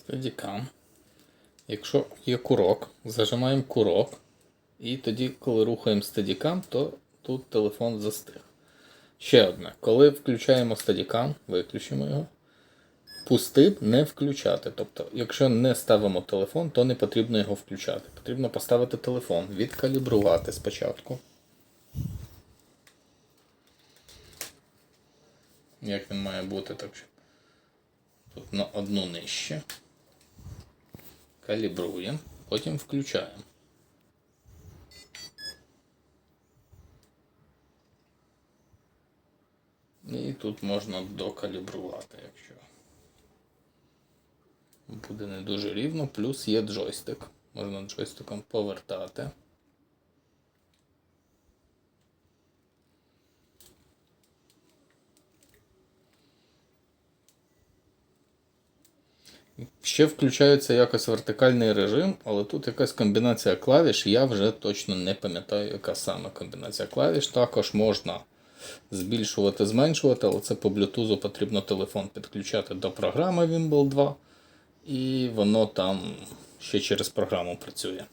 Steadicam. Якщо є курок, зажимаємо курок, і тоді, коли рухаємо Steadicam, то тут телефон застиг. Ще одне. Коли включаємо Steadicam, виключимо його. Пустив не включати. Тобто, якщо не ставимо телефон, то не потрібно його включати. Потрібно поставити телефон, відкалібрувати спочатку. Як він має бути, так що тут на одну нижче. Калібруємо, потім включаємо. І тут можна докалібрувати, якщо буде не дуже рівно, плюс є джойстик. Можна джойстиком повертати. Ще включається якось вертикальний режим, але тут якась комбінація клавіш, я вже точно не пам'ятаю, яка саме комбінація клавіш. Також можна збільшувати, зменшувати, але це по Bluetooth потрібно телефон підключати до програми Wimble 2, і воно там ще через програму працює.